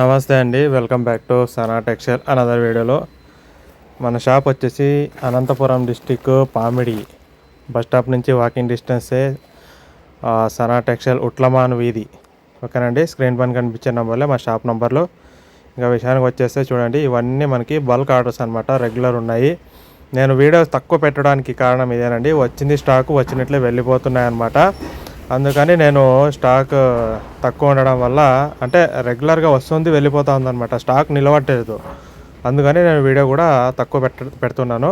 నమస్తే అండి welcome back to Sana textile another వీడియోలో మన షాప్ వచ్చేసి Anantapuram district Pamidi bus stop నుంచి వాకింగ్ డిస్టెన్సే సనా టెక్స్టైల్ ఉట్లమాన్ వీధి. ఓకేనండి స్క్రీన్ పైన కనిపించే నెంబర్లే మా షాప్ నెంబర్లు ఇంకా విషయానికి వచ్చేస్తే చూడండి ఇవన్నీ మనకి బల్క్ ఆర్డర్స్ అనమాట రెగ్యులర్ ఉన్నాయి. నేను వీడియోస్ తక్కువ పెట్టడానికి కారణం ఇదేనండి వచ్చింది స్టాక్ వచ్చినట్లే వెళ్ళిపోతున్నాయి అనమాట అందుకని నేను స్టాక్ తక్కువ ఉండడం వల్ల అంటే రెగ్యులర్గా వస్తుంది వెళ్ళిపోతా ఉందన్నమాట. స్టాక్ నిలబట్టలేదు. అందుకని నేను వీడియో కూడా తక్కువ పెట్ట పెడుతున్నాను.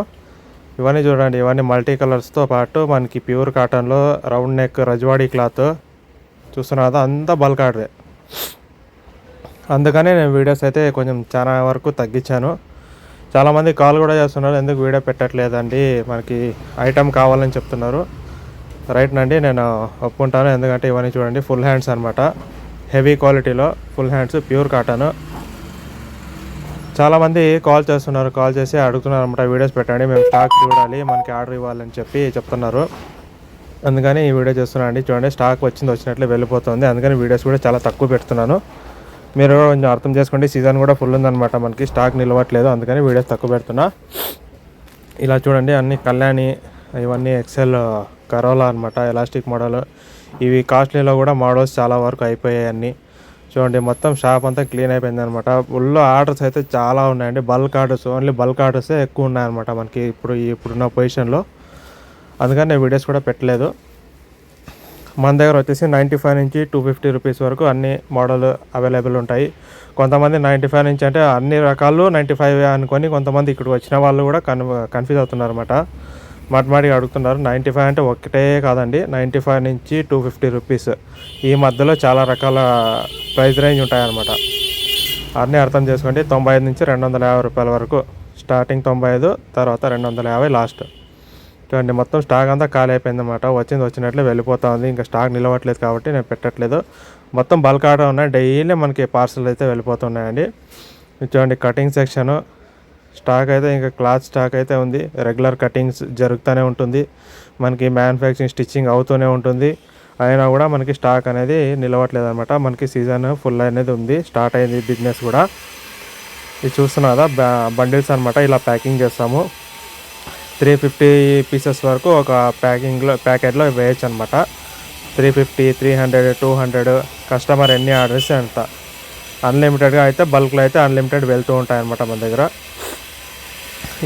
ఇవన్నీ చూడండి. ఇవన్నీ మల్టీ కలర్స్తో పాటు మనకి ప్యూర్ కాటన్లో రౌండ్ నెక్ రజవాడీ క్లాత్. చూస్తున్నా అంతా బల్క్ ఆర్డరే అందుకని నేను వీడియోస్ అయితే కొంచెం చాలా వరకు తగ్గించాను. చాలామంది కాల్ కూడా చేస్తున్నారు ఎందుకు వీడియో పెట్టట్లేదండి? మనకి ఐటమ్ కావాలని చెప్తున్నారు. రైట్ నండి నేను ఒప్పుకుంటాను. ఎందుకంటే ఇవన్నీ చూడండి ఫుల్ హ్యాండ్స్ అనమాట హెవీ క్వాలిటీలో ఫుల్ హ్యాండ్స్ ప్యూర్ కాటన్ చాలామంది కాల్ చేస్తున్నారు కాల్ చేసి అడుగుతున్నారు అనమాట వీడియోస్ పెట్టండి మేము స్టాక్ చూడాలి మనకి ఆర్డర్ ఇవ్వాలని చెప్పి చెప్తున్నారు. అందుకని ఈ వీడియో చేస్తున్నాను అండి. చూడండి స్టాక్ వచ్చింది వచ్చినట్లే వెళ్ళిపోతుంది. అందుకని వీడియోస్ కూడా చాలా తక్కువ పెడుతున్నాను. మీరు కూడా కొంచెం అర్థం చేసుకోండి సీజన్ కూడా ఫుల్ ఉందన్నమాట మనకి స్టాక్ నిలవట్లేదు. అందుకని వీడియోస్ తక్కువ పెడుతున్నా. ఇలా చూడండి అన్ని కళ్యాణి ఇవన్నీ ఎక్సెల్ కరోలా అనమాట ఎలాస్టిక్ మోడల్ ఇవి కాస్ట్లీలో కూడా మోడల్స్ చాలా వరకు అయిపోయాయి అన్నీ. చూడండి మొత్తం షాప్ అంతా క్లీన్ అయిపోయింది అనమాట ఫుల్ ఆర్డర్స్ అయితే చాలా ఉన్నాయండి. బల్క్ ఆర్డర్స్ ఓన్లీ బల్క్ ఆర్డర్సే ఎక్కువ ఉన్నాయన్నమాట మనకి ఇప్పుడు ఇప్పుడున్న పొజిషన్లో అందుకని నేను వీడియోస్ కూడా పెట్టలేదు. మన దగ్గర వచ్చేసి నైంటీ ఫైవ్ నుంచి టూ ఫిఫ్టీ రూపీస్ వరకు అన్ని మోడల్ అవైలబుల్ ఉంటాయి. కొంతమంది నైంటీ ఫైవ్ నుంచి అంటే అన్ని రకాలు నైంటీ ఫైవ్ అనుకొని కొంతమంది ఇక్కడికి వచ్చిన వాళ్ళు కూడా కన్ కన్ఫ్యూజ్ అవుతున్నారు అనమాట మాటిమాటికి అడుగుతున్నారు. నైంటీ ఫైవ్ అంటే ఒకటే కాదండి. నైంటీ ఫైవ్ నుంచి టూ ఫిఫ్టీ రూపీస్. ఈ మధ్యలో చాలా రకాల ప్రైస్ రేంజ్ ఉంటాయన్నమాట. అన్నీ అర్థం చేసుకోండి. తొంభై ఐదు నుంచి రెండు వందల యాభై రూపాయల వరకు. స్టార్టింగ్ తొంభై ఐదు తర్వాత రెండు వందల యాభై లాస్ట్. చూడండి మొత్తం స్టాక్ అంతా ఖాళీ అయిపోయింది అనమాట వచ్చింది వచ్చినట్లే వెళ్ళిపోతా ఉంది. ఇంకా స్టాక్ నిలవట్లేదు కాబట్టి నేను పెట్టట్లేదు. మొత్తం బల్క్ ఆర్డర్ ఉన్నాయి. డైలీ మనకి పార్సల్ అయితే వెళ్ళిపోతున్నాయండి చూడండి కటింగ్ సెక్షన్ స్టాక్ అయితే ఇంకా క్లాత్ స్టాక్ అయితే ఉంది. రెగ్యులర్ కటింగ్స్ జరుగుతూనే ఉంటుంది. మనకి మ్యానుఫ్యాక్చరింగ్ స్టిచ్చింగ్ అవుతూనే ఉంటుంది. అయినా కూడా మనకి స్టాక్ అనేది నిలవట్లేదు అనమాట మనకి సీజన్ ఫుల్ అనేది ఉంది. స్టార్ట్ అయింది బిజినెస్ కూడా. ఇది చూస్తున్నారా బండిల్స్ అనమాట ఇలా ప్యాకింగ్ చేస్తాము. త్రీ ఫిఫ్టీ పీసెస్ వరకు ఒక ప్యాకింగ్లో ప్యాకెట్లో వేయచ్చు అనమాట three fifty three hundred two hundred customer ఎన్ని ఆర్డర్స్ అంత అన్లిమిటెడ్గా అయితే బల్క్లో అయితే అన్లిమిటెడ్ వెళ్తూ ఉంటాయి అనమాట మన దగ్గర.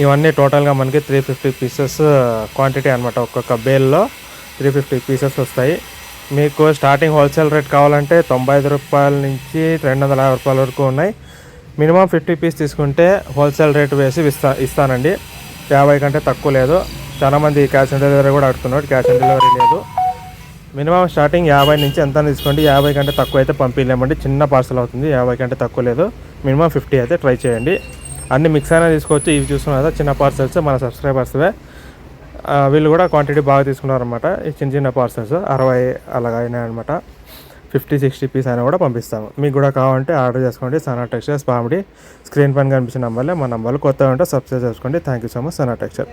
ఇవన్నీ టోటల్గా మనకి త్రీ ఫిఫ్టీ పీసెస్ క్వాంటిటీ అనమాట ఒక్కొక్క బేల్లో త్రీ ఫిఫ్టీ పీసెస్ వస్తాయి. మీకు స్టార్టింగ్ హోల్సేల్ రేట్ కావాలంటే తొంభై ఐదు రూపాయల నుంచి రెండు వందల యాభై రూపాయల వరకు ఉన్నాయి. మినిమం ఫిఫ్టీ పీస్ తీసుకుంటే హోల్సేల్ రేట్ వేసి ఇస్తా ఇస్తానండి. యాభై కంటే తక్కువ లేదు. చాలామంది క్యాష్ ఆన్ డెలివరీ కూడా అడుగుతున్నారు. క్యాష్ ఆన్ డెలివరీ లేదు. మినిమం స్టార్టింగ్ యాభై నుంచి ఎంత తీసుకోండి. యాభై కంటే తక్కువ అయితే పంపించలేమండి చిన్న పార్సల్ అవుతుంది. యాభై కంటే తక్కువ లేదు. మినిమం ఫిఫ్టీ అయితే ట్రై చేయండి. అన్ని మిక్స్ అయినా తీసుకోవచ్చు. ఇవి చూస్తున్నారు కదా చిన్న పార్సల్స్ మన సబ్స్క్రైబర్స్వే వీళ్ళు కూడా క్వాంటిటీ బాగా తీసుకున్నారనమాట ఈ చిన్న చిన్న పార్సల్స్ అరవై అలాగ అయినాయన్నమాట. ఫిఫ్టీ సిక్స్టీ పీస్ అయినా కూడా పంపిస్తాము. మీకు కూడా కావాలంటే ఆర్డర్ చేసుకోండి. సనా టెక్స్టైల్స్ పామిడి స్క్రీన్ పైన కనిపించిన నంబర్లే మా నంబర్లు కొత్తగా ఉంటే సబ్స్క్రైబ్ చేసుకోండి. Thank you so much Sana texture